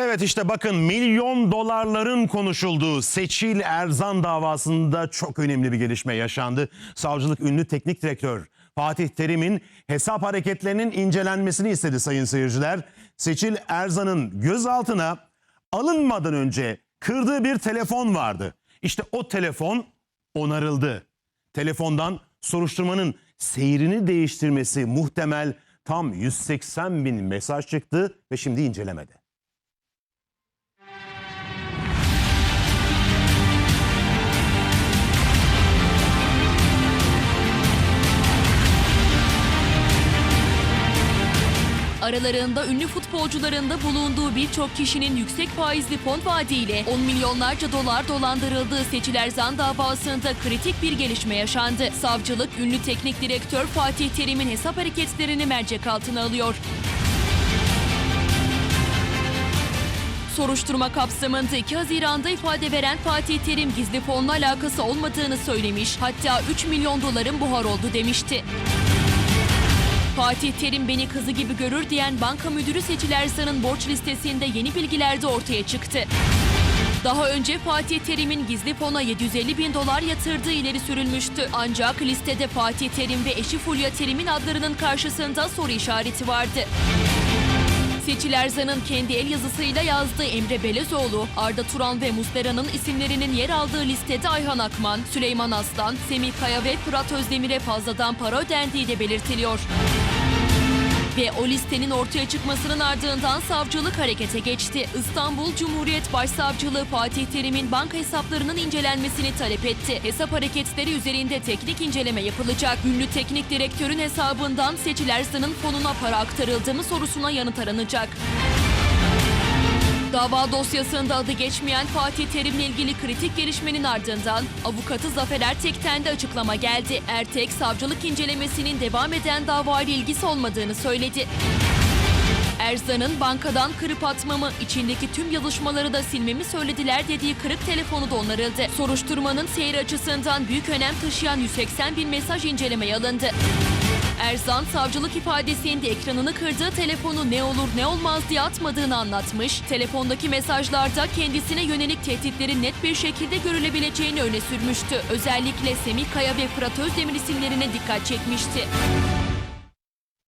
Evet işte bakın milyon dolarların konuşulduğu Seçil Erzan davasında çok önemli bir gelişme yaşandı. Savcılık ünlü teknik direktör Fatih Terim'in hesap hareketlerinin incelenmesini istedi sayın seyirciler. Seçil Erzan'ın gözaltına alınmadan önce kırdığı bir telefon vardı. İşte o telefon onarıldı. Telefondan soruşturmanın seyrini değiştirmesi muhtemel tam 180 bin mesaj çıktı ve şimdi incelemede. Aralarında ünlü futbolcuların da bulunduğu birçok kişinin yüksek faizli fon vaadiyle 10 milyonlarca dolar dolandırıldığı Seçil Erzan davasında kritik bir gelişme yaşandı. Savcılık ünlü teknik direktör Fatih Terim'in hesap hareketlerini mercek altına alıyor. Soruşturma kapsamında 2 Haziran'da ifade veren Fatih Terim gizli fonla alakası olmadığını söylemiş, hatta 3 milyon doların buhar oldu demişti. Fatih Terim beni kızı gibi görür diyen banka müdürü Seçil Erzan'ın borç listesinde yeni bilgiler de ortaya çıktı. Daha önce Fatih Terim'in gizli fona 750 bin dolar yatırdığı ileri sürülmüştü. Ancak listede Fatih Terim ve eşi Fulya Terim'in adlarının karşısında soru işareti vardı. Seçil Erzan'ın kendi el yazısıyla yazdığı Emre Belezoğlu, Arda Turan ve Muslera'nın isimlerinin yer aldığı listede Ayhan Akman, Süleyman Aslan, Semih Kaya ve Fırat Özdemir'e fazladan para ödendiği de belirtiliyor. Ve o listenin ortaya çıkmasının ardından savcılık harekete geçti. İstanbul Cumhuriyet Başsavcılığı Fatih Terim'in banka hesaplarının incelenmesini talep etti. Hesap hareketleri üzerinde teknik inceleme yapılacak. Ünlü teknik direktörün hesabından Seçil Erzan'ın fonuna para aktarıldı mı sorusuna yanıt aranacak. Dava dosyasında adı geçmeyen Fatih Terim'le ilgili kritik gelişmenin ardından avukatı Zafer Ertek'ten de açıklama geldi. Ertek, savcılık incelemesinin devam eden davayla ilgisi olmadığını söyledi. Erzan'ın bankadan kırıp atmamı, içindeki tüm yazışmaları da silmemi söylediler dediği kırık telefonu da onarıldı. Soruşturmanın seyir açısından büyük önem taşıyan 180 bin mesaj incelemeye alındı. Erzan savcılık ifadesinde ekranını kırdığı telefonu ne olur ne olmaz diye atmadığını anlatmış. Telefondaki mesajlarda kendisine yönelik tehditlerin net bir şekilde görülebileceğini öne sürmüştü. Özellikle Semih Kaya ve Fırat Özdemir isimlerine dikkat çekmişti.